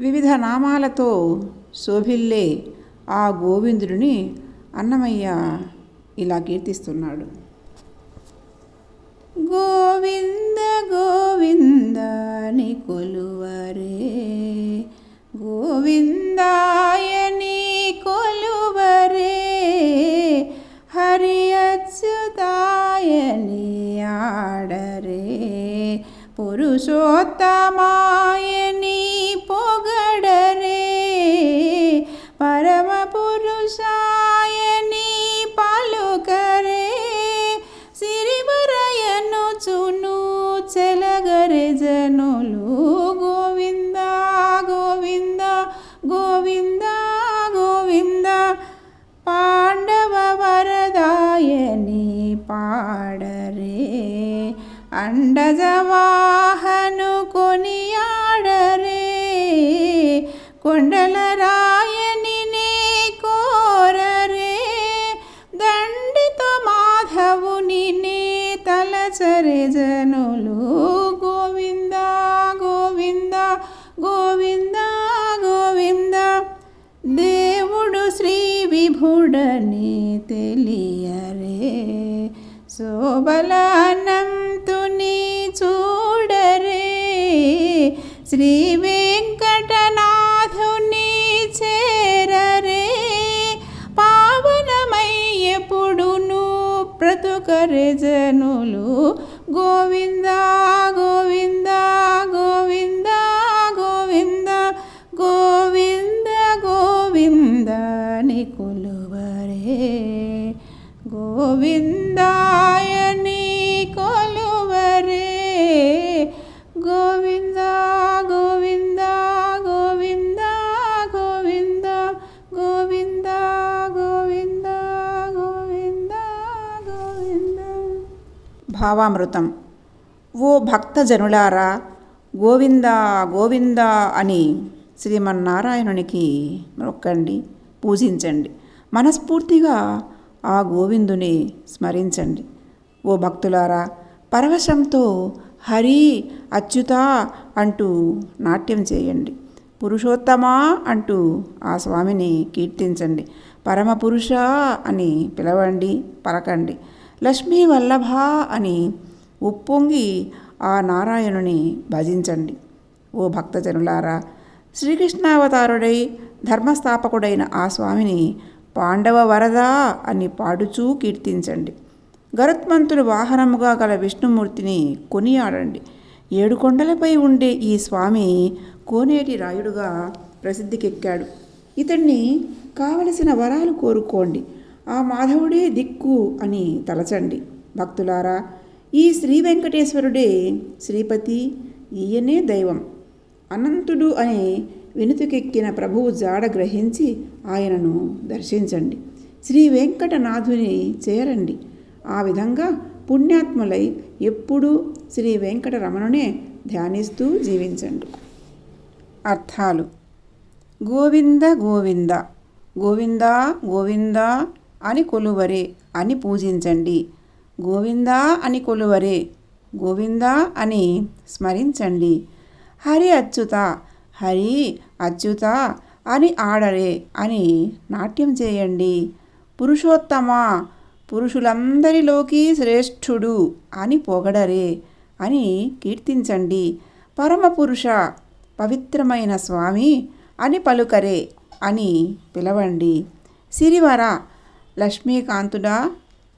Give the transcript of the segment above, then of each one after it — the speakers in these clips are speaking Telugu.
వివిధ నామాలతో శోభిల్లే ఆ గోవిందుడిని అన్నమయ్య ఇలా కీర్తిస్తున్నాడు. గోవింద గోవింద ని కొలువరే. గోవిందాయ నీ కొలువరే. హరి అచ్యుతాయ నీ ఆడరే. పురుషోత్తమాయ నీ పో అండజవాహను కొనియాడరే కొండల రాయని నే కోరరే. దండిత మాధవుని నే తలచరే జనులు. గోవింద గోవింద గోవింద గోవింద. దేవుడు శ్రీ విభుడని తెలియరే. శోభలానంతుని శ్రీ వెంకటనాథుని చేరరే పావనమయ్యపుడును బ్రతుకరే జనులు. గోవింద గోవింద గోవింద గోవింద గోవింద గోవిందని కొలువరే. గోవిందాయ భావామృతం. ఓ భక్తజనులారా గోవింద గోవింద అని శ్రీమన్నారాయణునికి మొక్కండి పూజించండి. మనస్ఫూర్తిగా ఆ గోవిందుని స్మరించండి. ఓ భక్తులారా పరవశంతో హరి అచ్యుత అంటూ నాట్యం చేయండి. పురుషోత్తమా అంటూ ఆ స్వామిని కీర్తించండి. పరమపురుష అని పిలవండి పలకండి. లక్ష్మీ వల్లభ అని ఉప్పొంగి ఆ నారాయణుని భజించండి. ఓ భక్తజనులారా శ్రీకృష్ణావతారుడై ధర్మస్థాపకుడైన ఆ స్వామిని పాండవ వరదా అని పాడుచూ కీర్తించండి. గరుత్మంతుడు వాహనముగా గల విష్ణుమూర్తిని కొనియాడండి. ఏడు కొండలపై ఉండే ఈ స్వామి కోనేటి రాయుడుగా ప్రసిద్ధికెక్కాడు. ఇతన్ని కావలసిన వరాలు కోరుకోండి. ఆ మాధవుడే దిక్కు అని తలచండి. భక్తులారా ఈ శ్రీ వెంకటేశ్వరుడే శ్రీపతి ఈయనే దైవం. అనంతుడు అనే వెనుతుకెక్కిన ప్రభువు జాడ గ్రహించి ఆయనను దర్శించండి. శ్రీ వెంకటనాథుని చేరండి. ఆ విధంగా పుణ్యాత్ములై ఎప్పుడూ శ్రీ వెంకటరమణునే ధ్యానిస్తూ జీవించండి. అర్థాలు. గోవింద గోవింద. గోవింద గోవింద అని కొలువరే అని పూజించండి. గోవిందా అని కొలువరే గోవిందా అని స్మరించండి. హరి అచ్యుత హరి అచ్యుత అని ఆడరే అని నాట్యం చేయండి. పురుషోత్తమ పురుషులందరిలోకి శ్రేష్ఠుడు అని పొగడరే అని కీర్తించండి. పరమపురుష పవిత్రమైన స్వామి అని పలుకరే అని పిలవండి. సిరివర లక్ష్మీకాంతుడా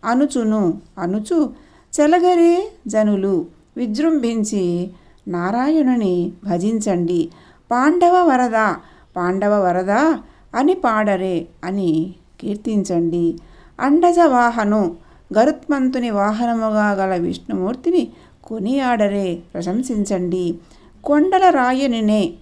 అనుచును అనుచు చెలగరే జనులు విజృంభించి నారాయణుని భజించండి. పాండవ వరద పాండవ వరద అని పాడరే అని కీర్తించండి. అండజ వాహను గరుత్మంతుని వాహనముగా గల విష్ణుమూర్తిని కొనియాడరే ప్రశంసించండి. కొండల రాయనినే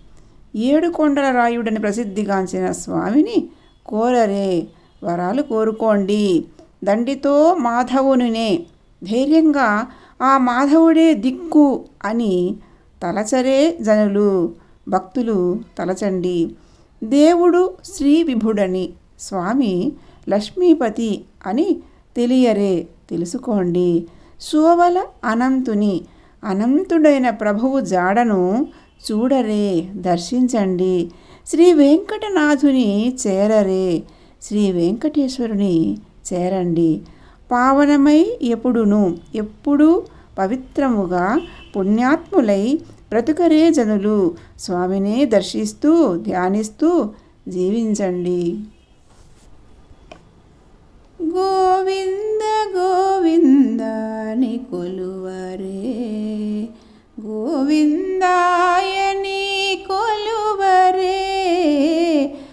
ఏడు కొండల రాయుడని ప్రసిద్ధిగాంచిన స్వామిని కోరరే వరాలు కోరుకోండి. దండితో మాధవునినే ధైర్యంగా ఆ మాధవుడే దిక్కు అని తలచరే జనులు. భక్తులు తలచండి. దేవుడు శ్రీ విభుడని స్వామి లక్ష్మీపతి అని తెలియరే తెలుసుకోండి. శోభల అనంతుని అనంతుడైన ప్రభువు జాడను చూడరే దర్శించండి. శ్రీ వెంకటనాథుని చేరరే శ్రీ వెంకటేశ్వరుని చేరండి. పావనమై ఎప్పుడును? ఎప్పుడూ పవిత్రముగా పుణ్యాత్ములై బ్రతుకరే జనులు. స్వామినే దర్శిస్తూ ధ్యానిస్తూ జీవించండి. గోవింద గోవింద